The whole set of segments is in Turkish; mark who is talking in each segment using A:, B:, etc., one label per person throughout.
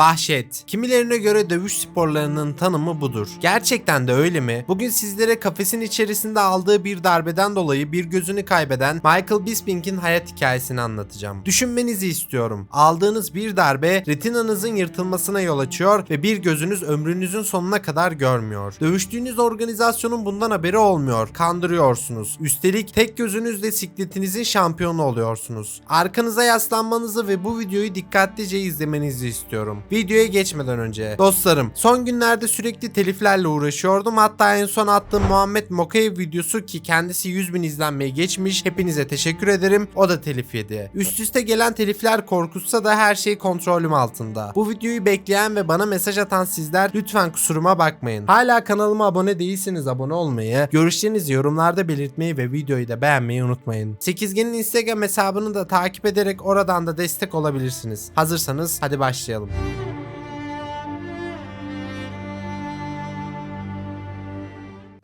A: Vahşet. Kimilerine göre dövüş sporlarının tanımı budur. Gerçekten de öyle mi? Bugün sizlere kafesin içerisinde aldığı bir darbeden dolayı bir gözünü kaybeden Michael Bisping'in hayat hikayesini anlatacağım. Düşünmenizi istiyorum. Aldığınız bir darbe retinanızın yırtılmasına yol açıyor ve bir gözünüz ömrünüzün sonuna kadar görmüyor. Dövüştüğünüz organizasyonun bundan haberi olmuyor. Kandırıyorsunuz. Üstelik tek gözünüzle sikletinizin şampiyonu oluyorsunuz. Arkanıza yaslanmanızı ve bu videoyu dikkatlice izlemenizi istiyorum. Videoya geçmeden önce dostlarım son günlerde sürekli teliflerle uğraşıyordum. Hatta en son attığım Muhammed Mokayev videosu ki kendisi 100 bin izlenmeyi geçmiş. Hepinize teşekkür ederim. O da telif yedi. Üst üste gelen telifler korkutsa da her şey kontrolüm altında. Bu videoyu bekleyen ve bana mesaj atan sizler lütfen kusuruma bakmayın. Hala kanalıma abone değilseniz abone olmayı, görüşlerinizi yorumlarda belirtmeyi ve videoyu da beğenmeyi unutmayın. Sekizgenin Instagram hesabını da takip ederek oradan da destek olabilirsiniz. Hazırsanız hadi başlayalım.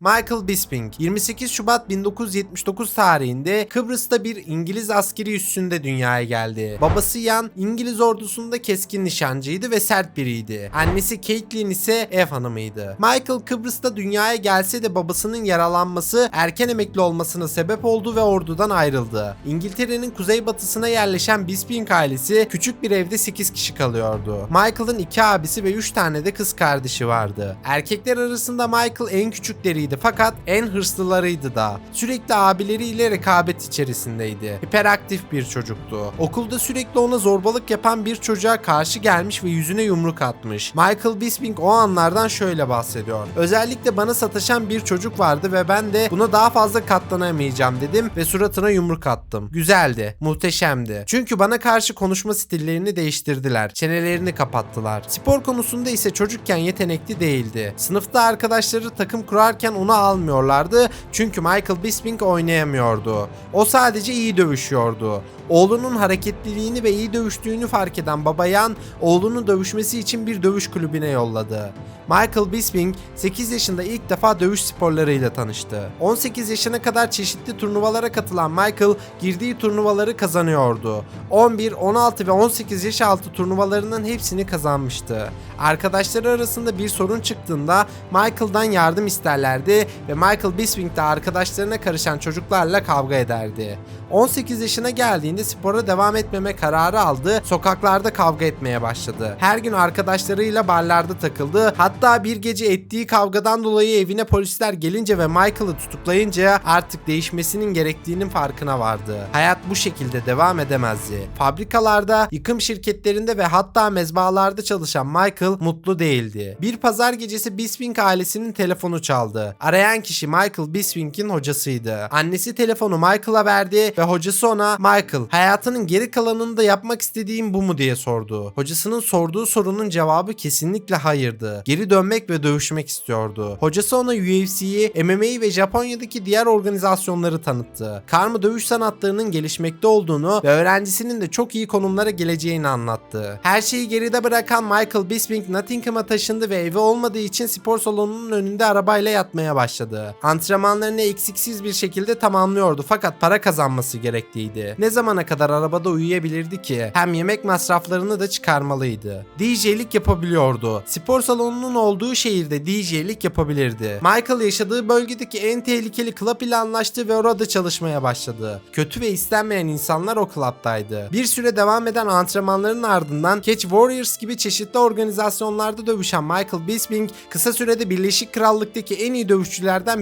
A: Michael Bisping 28 Şubat 1979 tarihinde Kıbrıs'ta bir İngiliz askeri üssünde dünyaya geldi. Babası Ian İngiliz ordusunda keskin nişancıydı ve sert biriydi. Annesi Caitlin ise ev hanımıydı. Michael Kıbrıs'ta dünyaya gelse de babasının yaralanması erken emekli olmasına sebep oldu ve ordudan ayrıldı. İngiltere'nin kuzeybatısına yerleşen Bisping ailesi küçük bir evde 8 kişi kalıyordu. Michael'ın iki abisi ve 3 tane de kız kardeşi vardı. Erkekler arasında Michael en küçükleriydi fakat en hırslılarıydı da. Sürekli abileriyle rekabet içerisindeydi. Hiperaktif bir çocuktu. Okulda sürekli ona zorbalık yapan bir çocuğa karşı gelmiş ve yüzüne yumruk atmış. Michael Bisping o anlardan şöyle bahsediyor. Özellikle bana sataşan bir çocuk vardı ve ben de buna daha fazla katlanamayacağım dedim ve suratına yumruk attım. Güzeldi, muhteşemdi. Çünkü bana karşı konuşma stillerini değiştirdiler. Çenelerini kapattılar. Spor konusunda ise çocukken yetenekli değildi. Sınıfta arkadaşları takım kurarken onu almıyorlardı çünkü Michael Bisping oynayamıyordu. O sadece iyi dövüşüyordu. Oğlunun hareketliliğini ve iyi dövüştüğünü fark eden babayan oğlunun dövüşmesi için bir dövüş kulübüne yolladı. Michael Bisping 8 yaşında ilk defa dövüş sporlarıyla tanıştı. 18 yaşına kadar çeşitli turnuvalara katılan Michael girdiği turnuvaları kazanıyordu. 11, 16 ve 18 yaş altı turnuvalarının hepsini kazanmıştı. Arkadaşları arasında bir sorun çıktığında Michael'dan yardım isterlerdi ve Michael Bisping de arkadaşlarına karışan çocuklarla kavga ederdi. 18 yaşına geldiğinde spora devam etmeme kararı aldı, sokaklarda kavga etmeye başladı. Her gün arkadaşlarıyla barlarda takıldı, hatta bir gece ettiği kavgadan dolayı evine polisler gelince ve Michael'ı tutuklayınca artık değişmesinin gerektiğinin farkına vardı. Hayat bu şekilde devam edemezdi. Fabrikalarda, yıkım şirketlerinde ve hatta mezbahalarda çalışan Michael mutlu değildi. Bir pazar gecesi Bisping ailesinin telefonu çaldı. Arayan kişi Michael Bisping'in hocasıydı. Annesi telefonu Michael'a verdi ve hocası ona Michael hayatının geri kalanında yapmak istediğin bu mu diye sordu. Hocasının sorduğu sorunun cevabı kesinlikle hayırdı. Geri dönmek ve dövüşmek istiyordu. Hocası ona UFC'yi, MMA'yi ve Japonya'daki diğer organizasyonları tanıttı. Karma dövüş sanatlarının gelişmekte olduğunu ve öğrencisinin de çok iyi konumlara geleceğini anlattı. Her şeyi geride bırakan Michael Bisping Nottingham'a taşındı ve evi olmadığı için spor salonunun önünde arabayla yatmaya başladı. Antrenmanlarını eksiksiz bir şekilde tamamlıyordu fakat para kazanması gerekliydi. Ne zamana kadar arabada uyuyabilirdi ki? Hem yemek masraflarını da çıkarmalıydı. DJ'lik yapabiliyordu. Spor salonunun olduğu şehirde DJ'lik yapabilirdi. Michael yaşadığı bölgedeki en tehlikeli club ile anlaştı ve orada çalışmaya başladı. Kötü ve istenmeyen insanlar o club'daydı. Bir süre devam eden antrenmanların ardından Catch Warriors gibi çeşitli organizasyonlarda dövüşen Michael Bisping kısa sürede Birleşik Krallık'taki en iyi dövüşçülerden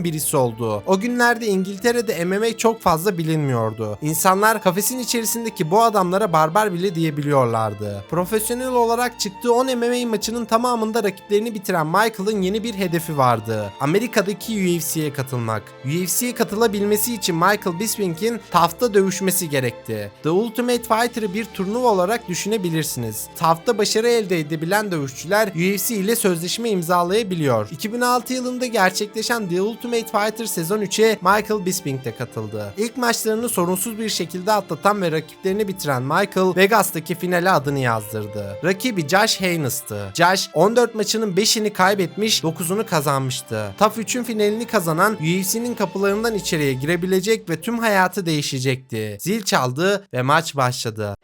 A: birisi oldu. O günlerde İngiltere'de MMA çok fazla bilinmiyordu. İnsanlar kafesin içerisindeki bu adamlara barbar bile diyebiliyorlardı. Profesyonel olarak çıktığı 10 MMA maçının tamamında rakiplerini bitiren Michael'ın yeni bir hedefi vardı. Amerika'daki UFC'ye katılmak. UFC'ye katılabilmesi için Michael Bisping'in TAF'ta dövüşmesi gerekti. The Ultimate Fighter'ı bir turnuva olarak düşünebilirsiniz. TAF'ta başarı elde edebilen dövüşçüler UFC ile sözleşme imzalayabiliyor. 2006 yılında gerçekleşen The Ultimate Fighter sezon 3'e Michael Bisping de katıldı. İlk maçlarını sorunsuz bir şekilde atlatan ve rakiplerini bitiren Michael, Vegas'taki finale adını yazdırdı. Rakibi Josh Haynes'tı. Josh 14 maçının 5'ini kaybetmiş, 9'unu kazanmıştı. TAF 3'ün finalini kazanan UFC'nin kapılarından içeriye girebilecek ve tüm hayatı değişecekti. Zil çaldı ve maç başladı.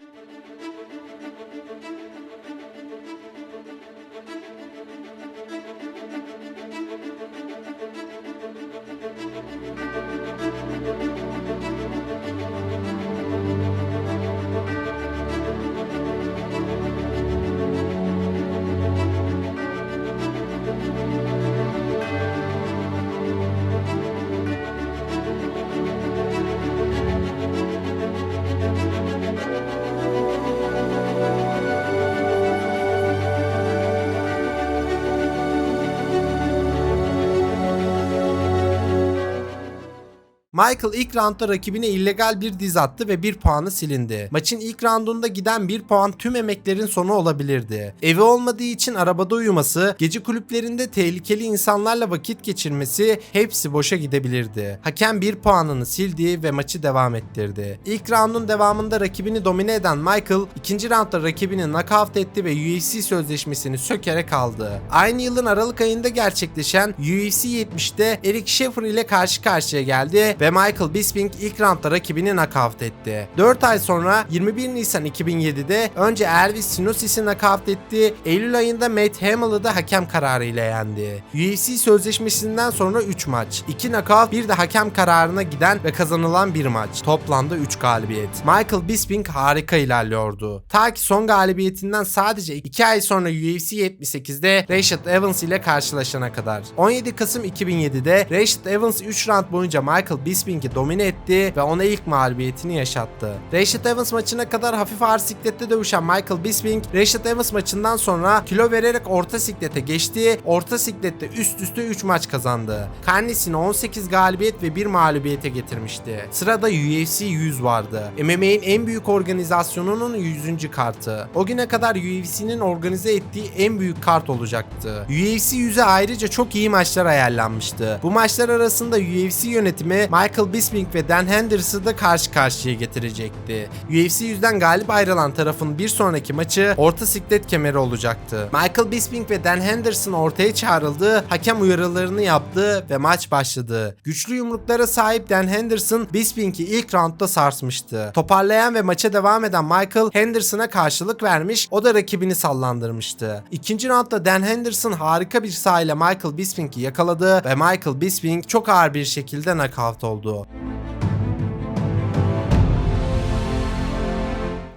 A: Michael ilk roundda rakibine illegal bir diz attı ve bir puanı silindi. Maçın ilk roundunda giden bir puan tüm emeklerin sonu olabilirdi. Evi olmadığı için arabada uyuması, gece kulüplerinde tehlikeli insanlarla vakit geçirmesi hepsi boşa gidebilirdi. Hakem bir puanını sildi ve maçı devam ettirdi. İlk roundun devamında rakibini domine eden Michael ikinci roundda rakibini knockout etti ve UFC sözleşmesini sökerek aldı. Aynı yılın Aralık ayında gerçekleşen UFC 70'te Eric Sheffer ile karşı karşıya geldi ve Michael Bisping ilk roundda rakibini knockout etti. 4 ay sonra 21 Nisan 2007'de önce Elvis Sinosis'i knockout etti. Eylül ayında Matt Hamill'ı da hakem kararı ile yendi. UFC sözleşmesinden sonra 3 maç, 2 knockout, bir de hakem kararına giden ve kazanılan bir maç. Toplamda 3 galibiyet. Michael Bisping harika ilerliyordu. Ta ki son galibiyetinden sadece 2 ay sonra UFC 78'de Rashad Evans ile karşılaşana kadar. 17 Kasım 2007'de Rashad Evans 3 round boyunca Michael Bisping'i domine etti ve ona ilk mağlubiyetini yaşattı. Rashad Evans maçına kadar hafif ağır siklette dövüşen Michael Bisping, Rashad Evans maçından sonra kilo vererek orta siklete geçti. Orta siklette üst üste 3 maç kazandı. Karnesini 18 galibiyet ve 1 mağlubiyete getirmişti. Sırada UFC 100 vardı. MMA'in en büyük organizasyonunun 100. kartı. O güne kadar UFC'nin organize ettiği en büyük kart olacaktı. UFC 100'e ayrıca çok iyi maçlar ayarlanmıştı. Bu maçlar arasında UFC yönetimi Michael Bisping ve Dan Henderson'ı da karşı karşıya getirecekti. UFC 100'den galip ayrılan tarafın bir sonraki maçı orta siklet kemeri olacaktı. Michael Bisping ve Dan Henderson ortaya çağrıldı, hakem uyarılarını yaptı ve maç başladı. Güçlü yumruklara sahip Dan Henderson Bisping'i ilk roundda sarsmıştı. Toparlayan ve maça devam eden Michael Henderson'a karşılık vermiş, o da rakibini sallandırmıştı. İkinci roundda Dan Henderson harika bir sahayla Michael Bisping'i yakaladı ve Michael Bisping çok ağır bir şekilde knockout oldu oldu.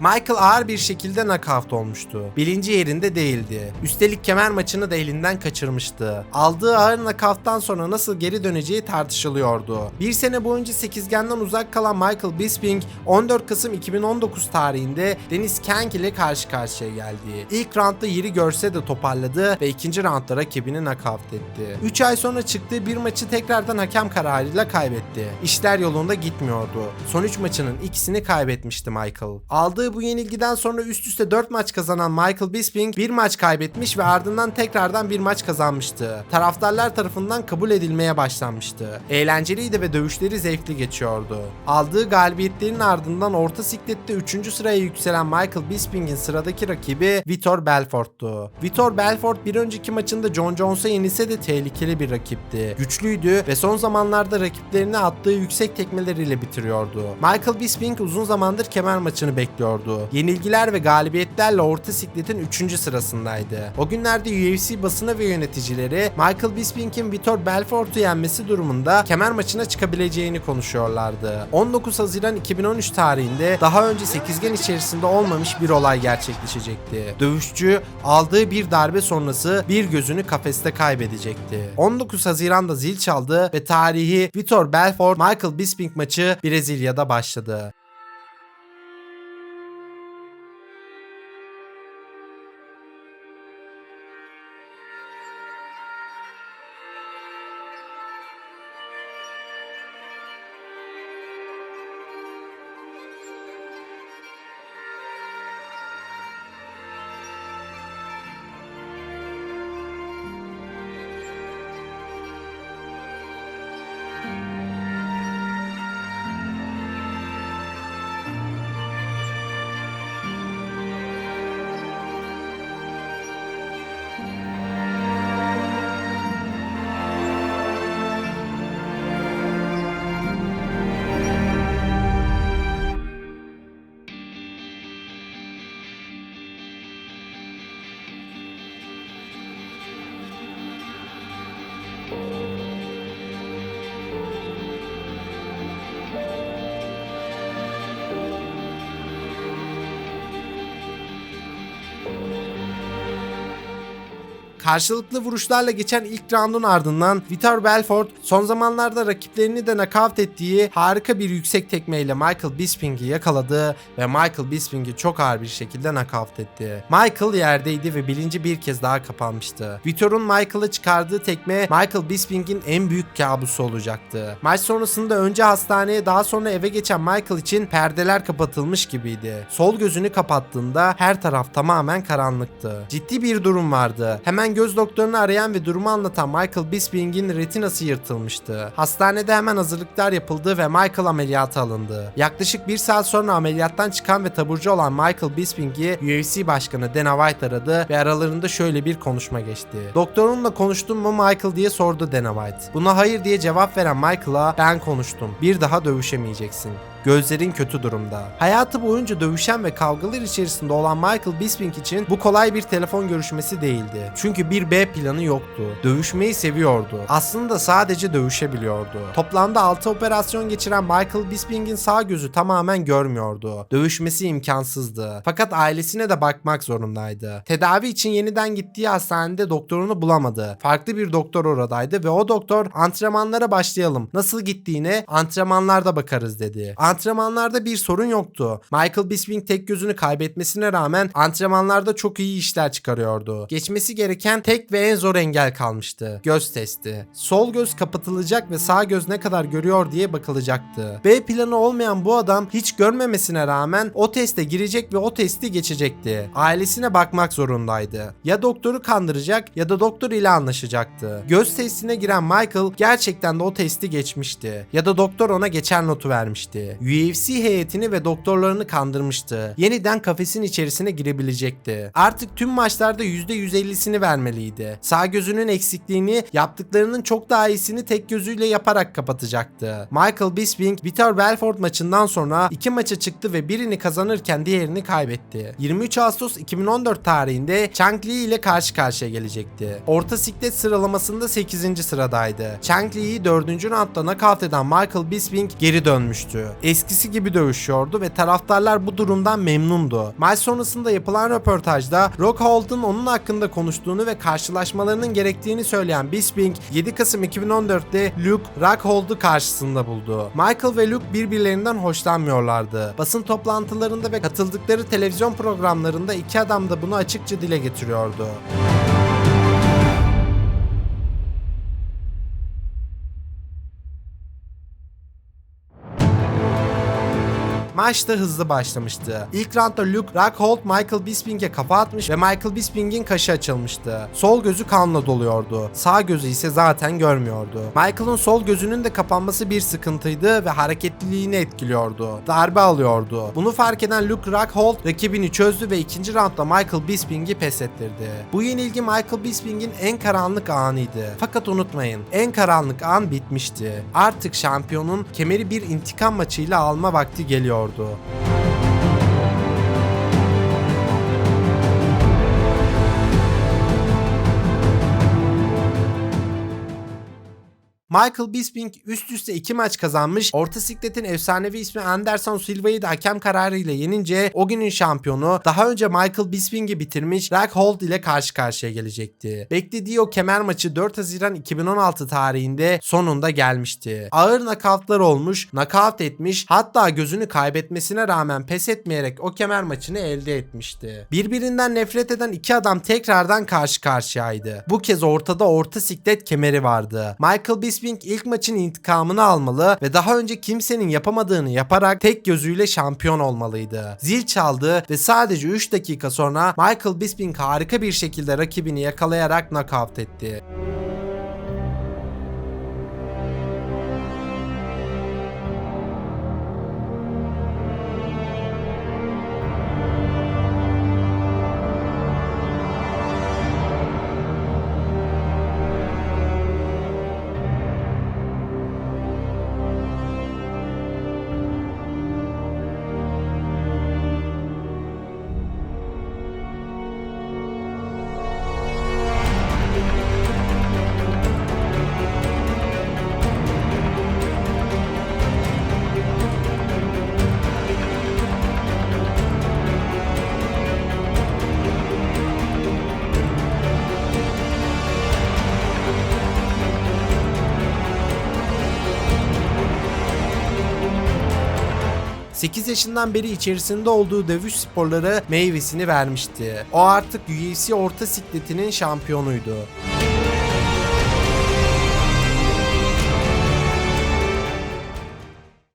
A: Michael ağır bir şekilde knockout olmuştu. Bilinci yerinde değildi. Üstelik kemer maçını da elinden kaçırmıştı. Aldığı ağır knockout'tan sonra nasıl geri döneceği tartışılıyordu. Bir sene boyunca sekizgenden uzak kalan Michael Bisping 14 Kasım 2019 tarihinde Deniz Kank ile karşı karşıya geldi. İlk roundda yeri görse de toparladı ve ikinci roundda rakibini knockout etti. 3 ay sonra çıktığı bir maçı tekrardan hakem kararıyla kaybetti. İşler yolunda gitmiyordu. Son 3 maçının ikisini kaybetmişti Michael. Aldığı bu yenilgiden sonra üst üste 4 maç kazanan Michael Bisping bir maç kaybetmiş ve ardından tekrardan bir maç kazanmıştı. Taraftarlar tarafından kabul edilmeye başlanmıştı. Eğlenceliydi ve dövüşleri zevkli geçiyordu. Aldığı galibiyetlerin ardından orta siklette 3. sıraya yükselen Michael Bisping'in sıradaki rakibi Vitor Belfort'tu. Vitor Belfort bir önceki maçında John Jones'a yenilse de tehlikeli bir rakipti. Güçlüydü ve son zamanlarda rakiplerine attığı yüksek tekmeleriyle bitiriyordu. Michael Bisping uzun zamandır kemer maçını bekliyordu. Yenilgiler ve galibiyetlerle orta sikletin 3. sırasındaydı. O günlerde UFC basını ve yöneticileri Michael Bisping'in Vitor Belfort'u yenmesi durumunda kemer maçına çıkabileceğini konuşuyorlardı. 19 Haziran 2013 tarihinde daha önce sekizgen içerisinde olmamış bir olay gerçekleşecekti. Dövüşçü aldığı bir darbe sonrası bir gözünü kafeste kaybedecekti. 19 Haziran'da zil çaldı ve tarihi Vitor Belfort Michael Bisping maçı Brezilya'da başladı. Karşılıklı vuruşlarla geçen ilk roundun ardından Vitor Belfort son zamanlarda rakiplerini de nakavt ettiği harika bir yüksek tekmeyle Michael Bisping'i yakaladı ve Michael Bisping'i çok ağır bir şekilde nakavt etti. Michael yerdeydi ve bilinci bir kez daha kapanmıştı. Vitor'un Michael'a çıkardığı tekme Michael Bisping'in en büyük kabusu olacaktı. Maç sonrasında önce hastaneye daha sonra eve geçen Michael için perdeler kapatılmış gibiydi. Sol gözünü kapattığında her taraf tamamen karanlıktı. Ciddi bir durum vardı. Hemen göz doktorunu arayan ve durumu anlatan Michael Bisping'in retinası yırtılmıştı. Hastanede hemen hazırlıklar yapıldı ve Michael ameliyata alındı. Yaklaşık bir saat sonra ameliyattan çıkan ve taburcu olan Michael Bisping'i UFC başkanı Dana White aradı ve aralarında şöyle bir konuşma geçti. Doktorunla konuştun mu Michael diye sordu Dana White. Buna hayır diye cevap veren Michael'a ben konuştum. Bir daha dövüşemeyeceksin. Gözlerin kötü durumda. Hayatı boyunca dövüşen ve kavgalar içerisinde olan Michael Bisping için bu kolay bir telefon görüşmesi değildi. Çünkü bir B planı yoktu. Dövüşmeyi seviyordu. Aslında sadece dövüşebiliyordu. Toplamda 6 operasyon geçiren Michael Bisping'in sağ gözü tamamen görmüyordu. Dövüşmesi imkansızdı. Fakat ailesine de bakmak zorundaydı. Tedavi için yeniden gittiği hastanede doktorunu bulamadı. Farklı bir doktor oradaydı ve o doktor antrenmanlara başlayalım. Nasıl gittiğine antrenmanlarda bakarız dedi. Antrenmanlarda bir sorun yoktu. Michael Bisping tek gözünü kaybetmesine rağmen antrenmanlarda çok iyi işler çıkarıyordu. Geçmesi gereken tek ve en zor engel kalmıştı. Göz testi. Sol göz kapatılacak ve sağ göz ne kadar görüyor diye bakılacaktı. B planı olmayan bu adam hiç görmemesine rağmen o teste girecek ve o testi geçecekti. Ailesine bakmak zorundaydı. Ya doktoru kandıracak ya da doktor ile anlaşacaktı. Göz testine giren Michael gerçekten de o testi geçmişti. Ya da doktor ona geçer notu vermişti. UFC heyetini ve doktorlarını kandırmıştı. Yeniden kafesin içerisine girebilecekti. Artık tüm maçlarda %150'sini vermeliydi. Sağ gözünün eksikliğini yaptıklarının çok daha iyisini tek gözüyle yaparak kapatacaktı. Michael Bisping, Vitor Belfort maçından sonra iki maça çıktı ve birini kazanırken diğerini kaybetti. 23 Ağustos 2014 tarihinde Chang Li ile karşı karşıya gelecekti. Orta siklet sıralamasında 8. sıradaydı. Chang Li'yi 4. roundda nakavt eden Michael Bisping geri dönmüştü. Eskisi gibi dövüşüyordu ve taraftarlar bu durumdan memnundu. Maç sonrasında yapılan röportajda Rockhold'un onun hakkında konuştuğunu ve karşılaşmalarının gerektiğini söyleyen Bisping 7 Kasım 2014'te Luke Rockhold'u karşısında buldu. Michael ve Luke birbirlerinden hoşlanmıyorlardı. Basın toplantılarında ve katıldıkları televizyon programlarında iki adam da bunu açıkça dile getiriyordu. Maç da hızlı başlamıştı. İlk roundda Luke Rockhold Michael Bisping'e kafa atmış ve Michael Bisping'in kaşı açılmıştı. Sol gözü kanla doluyordu. Sağ gözü ise zaten görmüyordu. Michael'ın sol gözünün de kapanması bir sıkıntıydı ve hareketliliğini etkiliyordu. Darbe alıyordu. Bunu fark eden Luke Rockhold rakibini çözdü ve ikinci roundda Michael Bisping'i pes ettirdi. Bu yenilgi Michael Bisping'in en karanlık anıydı. Fakat unutmayın en karanlık an bitmişti. Artık şampiyonun kemeri bir intikam maçıyla alma vakti geliyordu. 그. Michael Bisping üst üste iki maç kazanmış. Orta sikletin efsanevi ismi Anderson Silva'yı da hakem kararıyla yenince o günün şampiyonu daha önce Michael Bisping'i bitirmiş Rockhold ile karşı karşıya gelecekti. Beklediği o kemer maçı 4 Haziran 2016 tarihinde sonunda gelmişti. Ağır nakavtlar olmuş, nakavt etmiş hatta gözünü kaybetmesine rağmen pes etmeyerek o kemer maçını elde etmişti. Birbirinden nefret eden iki adam tekrardan karşı karşıyaydı. Bu kez ortada orta siklet kemeri vardı. Michael Bisping ilk maçın intikamını almalı ve daha önce kimsenin yapamadığını yaparak tek gözüyle şampiyon olmalıydı. Zil çaldı ve sadece 3 dakika sonra Michael Bisping harika bir şekilde rakibini yakalayarak knockout etti. 8 yaşından beri içerisinde olduğu dövüş sporları meyvesini vermişti. O artık UFC orta sikletinin şampiyonuydu.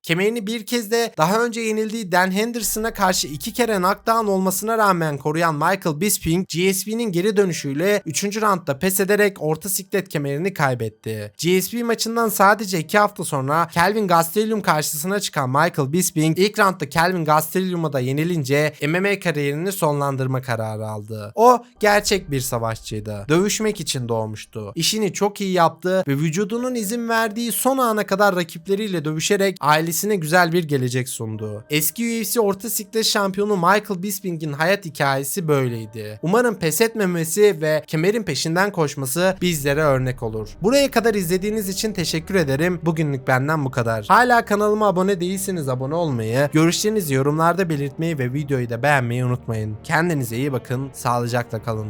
A: Kemerini bir kez de daha önce yenildiği Dan Henderson'a karşı iki kere knockdown olmasına rağmen koruyan Michael Bisping, GSP'nin geri dönüşüyle 3. roundda pes ederek orta siklet kemerini kaybetti. GSP maçından sadece 2 hafta sonra Kelvin Gastelum karşısına çıkan Michael Bisping ilk roundda Kelvin Gastelum'a da yenilince MMA kariyerini sonlandırma kararı aldı. O gerçek bir savaşçıydı. Dövüşmek için doğmuştu. İşini çok iyi yaptı ve vücudunun izin verdiği son ana kadar rakipleriyle dövüşerek ailesine güzel bir gelecek sundu. Eski UFC orta siklet şampiyonu Michael Bisping'in hayat hikayesi böyleydi. Umarım pes etmemesi ve kemerin peşinden koşması bizlere örnek olur. Buraya kadar izlediğiniz için teşekkür ederim. Bugünlük benden bu kadar. Hala kanalıma abone değilseniz abone olmayı, görüşlerinizi yorumlarda belirtmeyi ve videoyu da beğenmeyi unutmayın. Kendinize iyi bakın, sağlıcakla kalın.